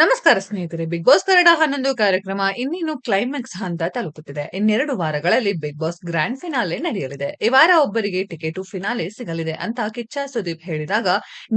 ನಮಸ್ಕಾರ ಸ್ನೇಹಿತರೆ big boss Kannada ಹನ್ನೊಂದು ಕಾರ್ಯಕ್ರಮ ಇನ್ನೇನು ಕ್ಲೈಮ್ಯಾಕ್ಸ್ ಹಂತ ತಲುಪುತ್ತಿದೆ. ಇನ್ನೆರಡು ವಾರಗಳಲ್ಲಿ ಬಿಗ್ ಬಾಸ್ ಗ್ರ್ಯಾಂಡ್ ಫಿನಾಲೆ ನಡೆಯಲಿದೆ. ಈ ವಾರ ಒಬ್ಬರಿಗೆ ಟಿಕೆಟ್ ಫಿನಾಲೆ ಸಿಗಲಿದೆ ಅಂತ ಕಿಚ್ಚ ಸುದೀಪ್ ಹೇಳಿದಾಗ,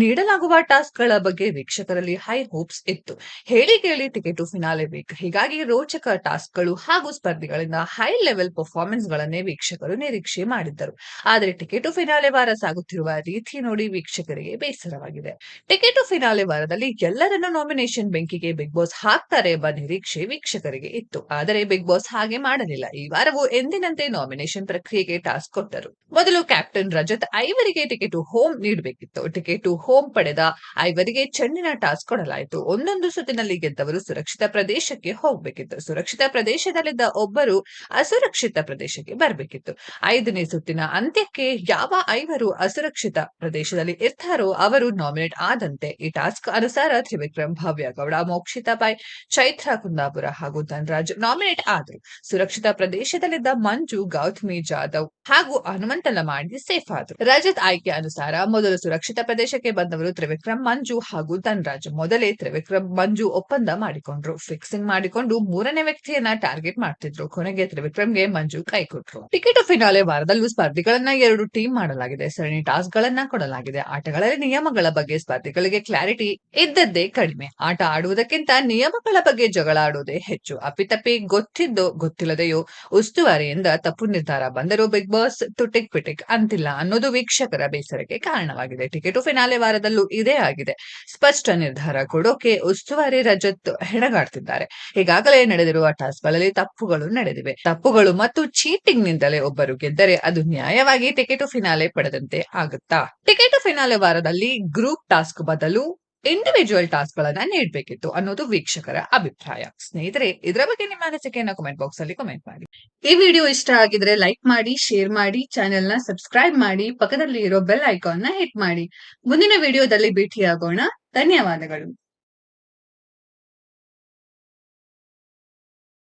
ನೀಡಲಾಗುವ ಟಾಸ್ಕ್ಗಳ ಬಗ್ಗೆ ವೀಕ್ಷಕರಲ್ಲಿ ಹೈ ಹೋಪ್ಸ್ ಇತ್ತು. ಹೇಳಿ ಕೇಳಿ ಟಿಕೆಟ್ ಫಿನಾಲೆ ಬೇಕು ಹೀಗಾಗಿ ರೋಚಕ ಟಾಸ್ಕ್ಗಳು ಹಾಗೂ ಸ್ಪರ್ಧಿಗಳಿಂದ ಹೈ ಲೆವೆಲ್ ಪರ್ಫಾರ್ಮೆನ್ಸ್ ಗಳನ್ನೇ ವೀಕ್ಷಕರು ನಿರೀಕ್ಷೆ ಮಾಡಿದ್ದರು. ಆದರೆ ಟಿಕೆಟ್ ಫಿನಾಲೆ ವಾರ ಸಾಗುತ್ತಿರುವ ರೀತಿ ನೋಡಿ ವೀಕ್ಷಕರಿಗೆ ಬೇಸರವಾಗಿದೆ. ಟಿಕೆಟ್ ಫಿನಾಲೆ ವಾರದಲ್ಲಿ ಎಲ್ಲರನ್ನೂ ನಾಮಿನೇಷನ್ ಬೆಂಕಿಗೆ ಬಿಗ್ ಬಾಸ್ ಹಾಕ್ತಾರೆ ಎಂಬ ನಿರೀಕ್ಷೆ ವೀಕ್ಷಕರಿಗೆ ಇತ್ತು. ಆದರೆ ಬಿಗ್ ಬಾಸ್ ಹಾಗೆ ಮಾಡಲಿಲ್ಲ. ಈ ವಾರವೂ ಎಂದಿನಂತೆ ನಾಮಿನೇಷನ್ ಪ್ರಕ್ರಿಯೆಗೆ ಟಾಸ್ಕ್ ಕೊಟ್ಟರು. ಮೊದಲು ಕ್ಯಾಪ್ಟನ್ ರಜತ್ ಐವರಿಗೆ ಟಿಕೆಟ್ ಹೋಮ್ ನೀಡಬೇಕಿತ್ತು. ಟಿಕೆಟ್ ಹೋಮ್ ಪಡೆದ ಐವರಿಗೆ ಚೆಂಡಿನ ಟಾಸ್ಕ್ ಕೊಡಲಾಯಿತು. ಒಂದೊಂದು ಸುತ್ತಿನಲ್ಲಿ ಗೆದ್ದವರು ಸುರಕ್ಷಿತ ಪ್ರದೇಶಕ್ಕೆ ಹೋಗಬೇಕಿತ್ತು. ಸುರಕ್ಷಿತ ಪ್ರದೇಶದಲ್ಲಿದ್ದ ಒಬ್ಬರು ಅಸುರಕ್ಷಿತ ಪ್ರದೇಶಕ್ಕೆ ಬರಬೇಕಿತ್ತು. ಐದನೇ ಸುತ್ತಿನ ಅಂತ್ಯಕ್ಕೆ ಯಾವ ಐವರು ಅಸುರಕ್ಷಿತ ಪ್ರದೇಶದಲ್ಲಿ ಇರ್ತಾರೋ ಅವರು ನಾಮಿನೇಟ್ ಆದಂತೆ ಈ ಟಾಸ್ಕ್ ಅನುಸಾರ ತ್ರಿವಿಕ್ರಮ್ ಭವ್ಯ ಗೌಡ ಮೋಕ್ಷಿತಾ ಬಾಯ್ ಚೈತ್ರ ಕುಂದಾಪುರ ಹಾಗೂ ಧನರಾಜ್ ನಾಮಿನೇಟ್ ಆದರು. ಸುರಕ್ಷಿತ ಪ್ರದೇಶದಲ್ಲಿದ್ದ ಮಂಜು, ಗೌತಮಿ, ಜಾಧವ್ ಹಾಗೂ ಹನುಮಂತ ಲಮಾಣಿ ಸೇಫ್ ಆದರು. ರಜತ್ ಆಯ್ಕೆ ಅನುಸಾರ ಮೊದಲು ಸುರಕ್ಷಿತ ಪ್ರದೇಶಕ್ಕೆ ಬಂದವರು ತ್ರಿವಿಕ್ರಮ್, ಮಂಜು ಹಾಗೂ ಧನರಾಜ್. ಮೊದಲೇ ತ್ರಿವಿಕ್ರಮ್, ಮಂಜು ಒಪ್ಪಂದ ಮಾಡಿಕೊಂಡ್ರು. ಫಿಕ್ಸಿಂಗ್ ಮಾಡಿಕೊಂಡು ಮೂರನೇ ವ್ಯಕ್ತಿಯನ್ನ ಟಾರ್ಗೆಟ್ ಮಾಡ್ತಿದ್ರು. ಕೊನೆಗೆ ತ್ರಿವಿಕ್ರಮ್ಗೆ ಮಂಜು ಕೈ ಕೊಟ್ರು. ಟಿಕೆಟ್ ಫಿನಾಲೆ ವಾರದಲ್ಲೂ ಸ್ಪರ್ಧಿಗಳನ್ನ ಎರಡು ಟೀಮ್ ಮಾಡಲಾಗಿದೆ. ಸರಣಿ ಟಾಸ್ಕ್ ಗಳನ್ನ ಕೊಡಲಾಗಿದೆ. ಆಟಗಳಲ್ಲಿ ನಿಯಮಗಳ ಬಗ್ಗೆ ಸ್ಪರ್ಧಿಗಳಿಗೆ ಕ್ಲಾರಿಟಿ ಇದ್ದದ್ದೇ ಕಡಿಮೆ. ಆಟ ಆಡುವುದಕ್ಕಿಂತ ನಿಯಮಗಳ ಬಗ್ಗೆ ಜಗಳ ಆಡುವುದೇ ಹೆಚ್ಚು. ಅಪ್ಪಿತಪ್ಪಿ ಗೊತ್ತಿದ್ದೋ ಗೊತ್ತಿಲ್ಲದೆಯೋ ಉಸ್ತುವಾರಿಯಿಂದ ತಪ್ಪು ನಿರ್ಧಾರ ಬಂದರೂ ಬಿಗ್ ಬಾಸ್ ತುಟಿಕ್ ಪಿಟಿಕ್ ಅಂತಿಲ್ಲ ಅನ್ನೋದು ವೀಕ್ಷಕರ ಬೇಸರಕ್ಕೆ ಕಾರಣವಾಗಿದೆ. ಟಿಕೆಟ್ ಫಿನಾಲೆ ವಾರದಲ್ಲೂ ಇದೇ ಆಗಿದೆ. ಸ್ಪಷ್ಟ ನಿರ್ಧಾರ ಕೊಡೋಕೆ ಉಸ್ತುವಾರಿ ರಜತ್ ಹೆಣಗಾಡ್ತಿದ್ದಾರೆ. ಈಗಾಗಲೇ ನಡೆದಿರುವ ಟಾಸ್ಗಳಲ್ಲಿ ತಪ್ಪುಗಳು ನಡೆದಿವೆ. ತಪ್ಪುಗಳು ಮತ್ತು ಚೀಟಿಂಗ್ ನಿಂದಲೇ ಒಬ್ಬರು ಗೆದ್ದರೆ ಅದು ನ್ಯಾಯವಾಗಿ ಟಿಕೆಟ್ ಫಿನಾಲೆ ಪಡೆದಂತೆ ಆಗುತ್ತಾ? ಟಿಕೆಟ್ ಫಿನಾಲೆ ವಾರದಲ್ಲಿ ಗ್ರೂಪ್ ಟಾಸ್ಕ್ ಬದಲು ಇಂಡಿವಿಜುವಲ್ ಟಾಸ್ಕ್ ಗಳನ್ನ ನೀಡಬೇಕಿತ್ತು ಅನ್ನೋದು ವೀಕ್ಷಕರ ಅಭಿಪ್ರಾಯ. ಸ್ನೇಹಿತರೆ, ಇದರ ಬಗ್ಗೆ ನಿಮ್ಮ ಅನಿಸಿಕೆಯನ್ನು ಕಮೆಂಟ್ ಬಾಕ್ಸ್ ಅಲ್ಲಿ ಕಮೆಂಟ್ ಮಾಡಿ. ಈ ವಿಡಿಯೋ ಇಷ್ಟ ಆಗಿದ್ರೆ ಲೈಕ್ ಮಾಡಿ ಶೇರ್ ಮಾಡಿ ಚಾನೆಲ್ನ ಸಬ್ಸ್ಕ್ರೈಬ್ ಮಾಡಿ ಪಕ್ಕದಲ್ಲಿ ಇರೋ ಬೆಲ್ ಐಕಾನ್ನ ಹಿಟ್ ಮಾಡಿ. ಮುಂದಿನ ವಿಡಿಯೋದಲ್ಲಿ ಭೇಟಿಯಾಗೋಣ. ಧನ್ಯವಾದಗಳು.